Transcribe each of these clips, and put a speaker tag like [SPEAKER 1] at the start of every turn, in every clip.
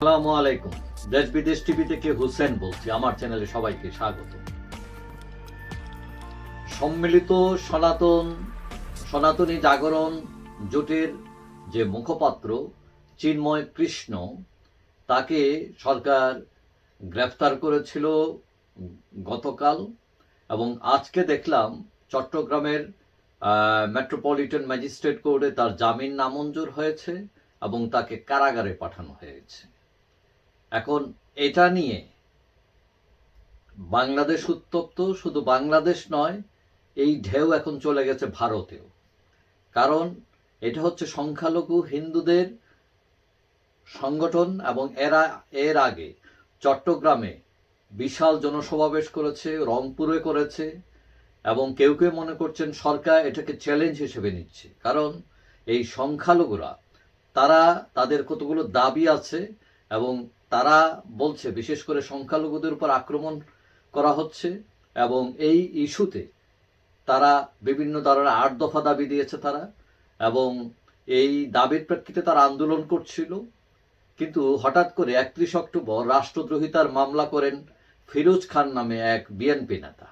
[SPEAKER 1] আসসালামু আলাইকুম। দেশ বিদেশ টিভি থেকে হুসেন বলছি। আমার চ্যানেলে সবাইকে স্বাগত। সম্মিলিত সনাতন, সনাতনী জাগরণ জোটের যে মুখপাত্র চিন্ময় কৃষ্ণ, তাকে সরকার গ্রেফতার করেছিল গতকাল এবং আজকে দেখলাম চট্টগ্রামের মেট্রোপলিটন ম্যাজিস্ট্রেট কোর্টে তার জামিন নামঞ্জুর হয়েছে এবং তাকে কারাগারে পাঠানো হয়েছে। এখন এটা নিয়ে বাংলাদেশ উত্তপ্ত, শুধু বাংলাদেশ নয়, এই ঢেউ এখন চলে গেছে ভারতেও। কারণ এটা হচ্ছে সংখ্যালঘু হিন্দুদের সংগঠন এবং এরা, এর আগে চট্টগ্রামে বিশাল জনসমাবেশ করেছে, রংপুরে করেছে, এবং কেউ কেউ মনে করছেন সরকার এটাকে চ্যালেঞ্জ হিসেবে নিচ্ছে। কারণ এই সংখ্যালঘুরা, তারা তাদের কতগুলো দাবি আছে এবং তারা বলছে, বিশেষ করে সংখ্যালঘুদের উপর আক্রমণ করা হচ্ছে এবং এই ইস্যুতে তারা বিভিন্ন ধরনের আট দফা দাবি দিয়েছে তারা এবং এই দাবির প্রেক্ষিতে তারা আন্দোলন করছিল। কিন্তু হঠাৎ করে একত্রিশ অক্টোবর রাষ্ট্রদ্রোহিতার মামলা করেন ফিরোজ খান নামে এক বিএনপি নেতা।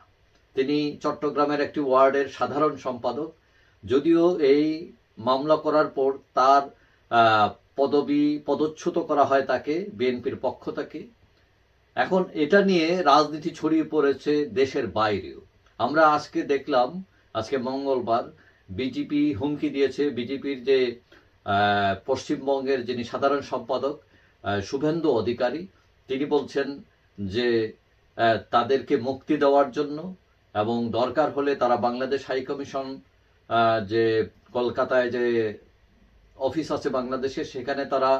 [SPEAKER 1] তিনি চট্টগ্রামের একটি ওয়ার্ডের সাধারণ সম্পাদক। যদিও এই মামলা করার পর তার পদবি পদচ্যুত করা হয় তাকে, বিএনপির পক্ষ থেকে। এখন এটা নিয়ে রাজনীতি ছড়িয়ে পড়েছে দেশের বাইরেও। আমরা আজকে দেখলাম, আজকে মঙ্গলবার বিজেপি হুমকি দিয়েছে। বিজেপির যে পশ্চিমবঙ্গের যিনি সাধারণ সম্পাদক শুভেন্দু অধিকারী, তিনি বলছেন যে তাদেরকে মুক্তি দেওয়ার জন্য এবং দরকার হলে তারা বাংলাদেশ হাইকমিশন যে কলকাতায় যে অফিস আছে বাংলাদেশে, সেখানে তারা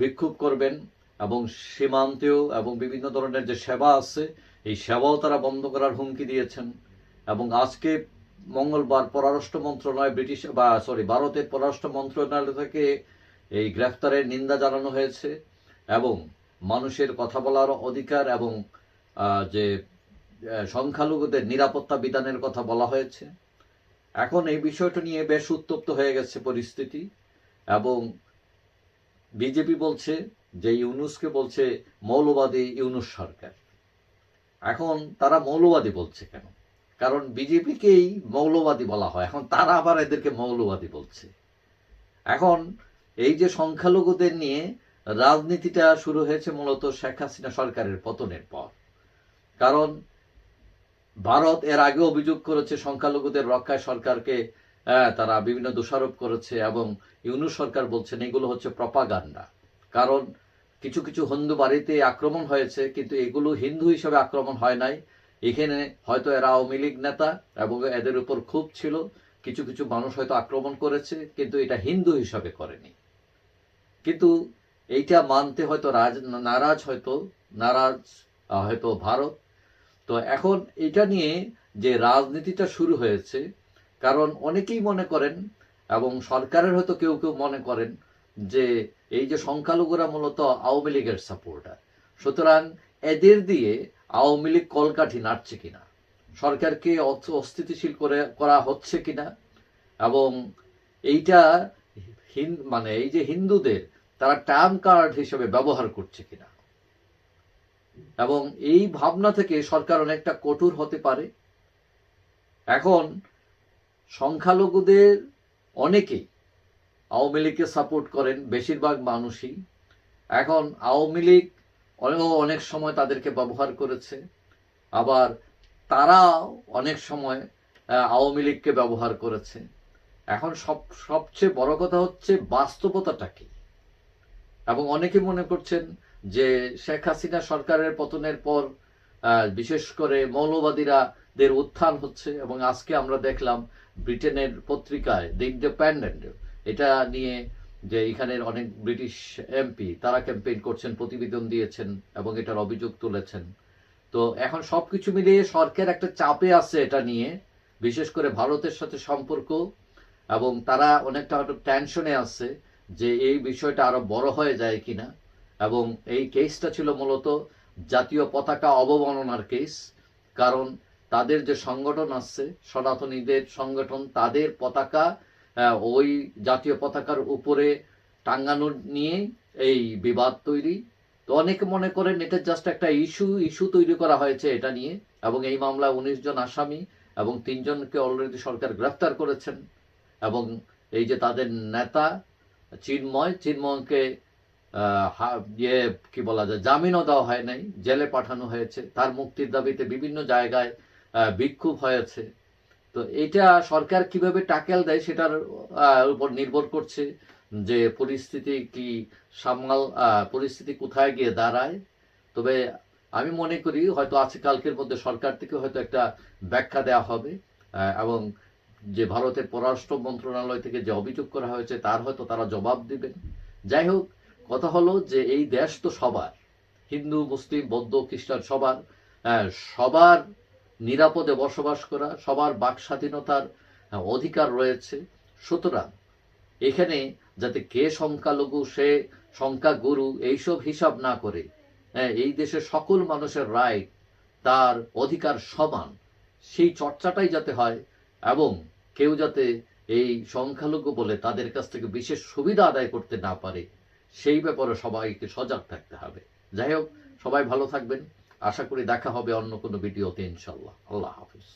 [SPEAKER 1] বিক্ষোভ করবেন এবং সীমান্তেও এবং বিভিন্ন ধরনের যে সেবা আছে, এই সেবাও তারা বন্ধ করার হুমকি দিয়েছেন। এবং আজকে মঙ্গলবার পররাষ্ট্র মন্ত্রণালয়, ব্রিটিশ, বা সরি ভারতের পররাষ্ট্র মন্ত্রণালয় থেকে এই গ্রেফতারের নিন্দা জানানো হয়েছে এবং মানুষের কথা বলার অধিকার এবং যে সংখ্যালঘুদের নিরাপত্তা বিধানের কথা বলা হয়েছে। এখন এই বিষয়টা নিয়ে বেশ উত্তপ্ত হয়ে গেছে পরিস্থিতি এবং বিজেপি বলছে যে ইউনুসকে বলছে মৌলবাদী ইউনুস সরকার। এখন তারা মৌলবাদী বলছে কেন? কারণ বিজেপিকেই মৌলবাদী বলা হয়। এখন তারা আবার এদেরকে মৌলবাদী বলছে। এখন এই যে সংখ্যালঘুদের নিয়ে রাজনীতিটা শুরু হয়েছে মূলত শেখ হাসিনা সরকারের পতনের পর। কারণ ভারত এর আগে অভিযোগ করেছে সংখ্যালঘুদের রক্ষায় সরকারকে তারা বিভিন্ন দোষারোপ করেছে এবং ইউনুস সরকার বলছেন এগুলো হচ্ছে প্রপাগান্ডা। কারণ কিছু কিছু হিন্দু বাড়িতে আক্রমণ হয়েছে, কিন্তু এগুলো হিন্দু হিসেবে আক্রমণ হয় নাই। এখানে হয়তো এরা আওয়ামী লীগ নেতা এবং এদের উপর ক্ষোভ ছিল। কিছু কিছু মানুষ হয়তো আক্রমণ করেছে, কিন্তু এটা হিন্দু হিসাবে করেনি। কিন্তু এইটা মানতে হয়তো রাজ নারাজ হয়তো নারাজ হয়তো ভারত তো এখন এটা নিয়ে যে রাজনীতিটা শুরু হয়েছে, কারণ অনেকেই মনে করেন এবং সরকারের হয়তো কেউ কেউ মনে করেন যে এই যে সংখ্যালঘুরা মূলত আওয়ামী লীগের সাপোর্টার সুতরাং এদের দিয়ে আওয়ামী লীগ কলকাঠি নাড়ছে কিনা? সরকারকে অস্থিতিশীল করে, করা হচ্ছে কিনা? এবং এইটা মানে এই যে হিন্দুদের, তারা টার্ম কার্ড হিসেবে ব্যবহার করছে কিনা? এবং এই ভাবনা থেকে সরকার অনেকটা কঠোর হতে পারে। এখন সংখ্যালঘুদের অনেকেই আওয়ামী লীগকে সাপোর্ট করেন, বেশিরভাগ মানুষই। এখন আওয়ামী লীগ অনেক অনেক সময় তাদেরকে ব্যবহার করেছে। আবার তারা অনেক সময় আওয়ামী লীগকে ব্যবহার করেছে। এখন সব সবচেয়ে বড় কথা হচ্ছে বাস্তবতাটা কি? এবং অনেকে মনে করছেন যে শেখ হাসিনা সরকারের পতনের পর বিশেষ করে মৌলবাদীরা দের উত্থান হচ্ছে এবং আজকে আমরা দেখলাম ব্রিটেনের পত্রিকায় দ্য ইন্ডিপেন্ডেন্ট, এটা নিয়ে যে এখানের অনেক ব্রিটিশ এমপি, তারা ক্যাম্পেইন করছেন, প্রতিবেদন দিয়েছেন এবং এটার অভিযোগ তুলেছেন। তো এখন সবকিছু মিলিয়ে সরকার একটা চাপে আছে এটা নিয়ে, বিশেষ করে ভারতের সাথে সম্পর্ক এবং তারা অনেকটা হয়তো টেনশনে আছে যে এই বিষয়টা আরও বড় হয়ে যায় কিনা। এবং এই কেসটা ছিল মূলত জাতীয় পতাকা অবমাননার কেস, কারণ তাদের যে সংগঠন আছে, সনাতনীদের সংগঠন, তাদের পতাকা ওই জাতীয় পতাকার উপরে টাঙ্গানো নিয়ে এই বিবাদ তৈরি। তো অনেকে মনে করেন এটা জাস্ট একটা ইস্যু ইস্যু তৈরি করা হয়েছে এটা নিয়ে, এবং এই মামলায় উনিশ জন আসামি এবং তিনজনকে অলরেডি সরকার গ্রেফতার করেছেন। এবং এই যে তাদের নেতা চিন্ময়, চিন্ময়কে ইয়ে কি বলা যায়, জামিনও দেওয়া হয় নাই, জেলে পাঠানো হয়েছে। তার মুক্তির দাবিতে বিভিন্ন জায়গায় বিক্ষোভ হয়েছে। তো এটা সরকার কীভাবে টাকেল দেয় সেটার উপর নির্ভর করছে যে পরিস্থিতি কি সামাল পরিস্থিতি কোথায় গিয়ে দাঁড়ায়। তবে আমি মনে করি হয়তো আজকে কালকের মধ্যে সরকার থেকে হয়তো একটা ব্যাখ্যা দেওয়া হবে এবং যে ভারতের পররাষ্ট্র মন্ত্রণালয় থেকে যে অভিযোগ করা হয়েছে তার হয়তো তারা জবাব দিবেন। যাই হোক কথা হলো যে এই দেশ তো সবার হিন্দু মুসলিম বৌদ্ধ খ্রিস্টান সবার আহ, সবার নিরাপদে বসবাস করা সবার বাক স্বাধীনতার অধিকার রয়েছে। সুতরাং এখানে যাতে কে সংখ্যালঘু সে সংখ্যাগুরু এইসব হিসাব না করে হ্যাঁ, এই দেশের সকল মানুষের রাইট তার অধিকার সমান সেই চর্চাটাই যাতে হয় এবং কেউ যাতে এই সংখ্যালঘু বলে তাদের কাছ থেকে বিশেষ সুবিধা আদায় করতে না পারে সেই ব্যাপারে সবাইকে সজাগ থাকতে হবে। যাই হোক, সবাই ভালো থাকবেন। আশা করি দেখা হবে অন্য কোনো ভিডিওতে ইনশাল্লাহ আল্লাহ হাফিজ।